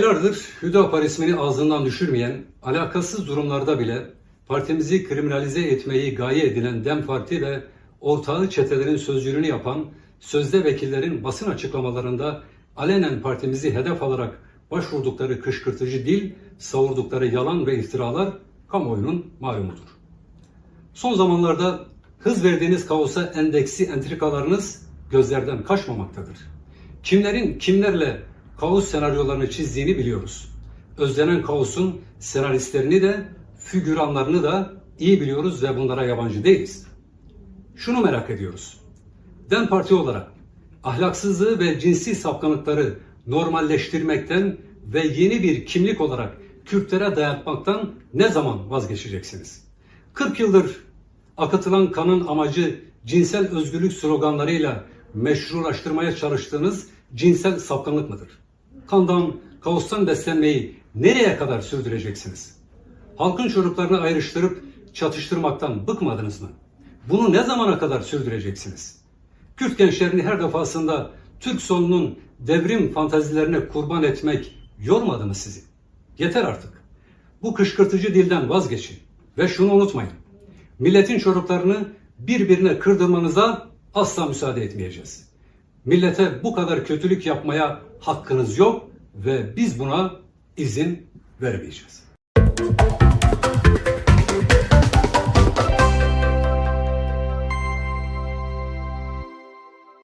Aylardır Hüdapar ismini ağzından düşürmeyen, alakasız durumlarda bile partimizi kriminalize etmeyi gaye edilen DEM Parti ve ortağı çetelerin sözcülüğünü yapan sözde vekillerin basın açıklamalarında alenen partimizi hedef alarak başvurdukları kışkırtıcı dil, savurdukları yalan ve iftiralar kamuoyunun malumudur. Son zamanlarda hız verdiğiniz kaosa endeksi entrikalarınız gözlerden kaçmamaktadır. Kimlerin kimlerle kaos senaryolarını çizdiğini biliyoruz. Özlenen kaosun senaristlerini de figüranlarını da iyi biliyoruz ve bunlara yabancı değiliz. Şunu merak ediyoruz. DEM Parti olarak ahlaksızlığı ve cinsi sapkınlıkları normalleştirmekten ve yeni bir kimlik olarak Kürtlere dayatmaktan ne zaman vazgeçeceksiniz? 40 yıldır akıtılan kanın amacı cinsel özgürlük sloganlarıyla meşrulaştırmaya çalıştığınız cinsel sapkınlık mıdır? Kandan, kaostan beslenmeyi nereye kadar sürdüreceksiniz? Halkın çocuklarını ayrıştırıp çatıştırmaktan bıkmadınız mı? Bunu ne zamana kadar sürdüreceksiniz? Kürt gençlerini her defasında Türk sonunun devrim fantazilerine kurban etmek yormadı mı sizi? Yeter artık. Bu kışkırtıcı dilden vazgeçin. Ve şunu unutmayın. Milletin çocuklarını birbirine kırdırmanıza asla müsaade etmeyeceğiz. Millete bu kadar kötülük yapmaya hakkınız yok ve biz buna izin vermeyeceğiz.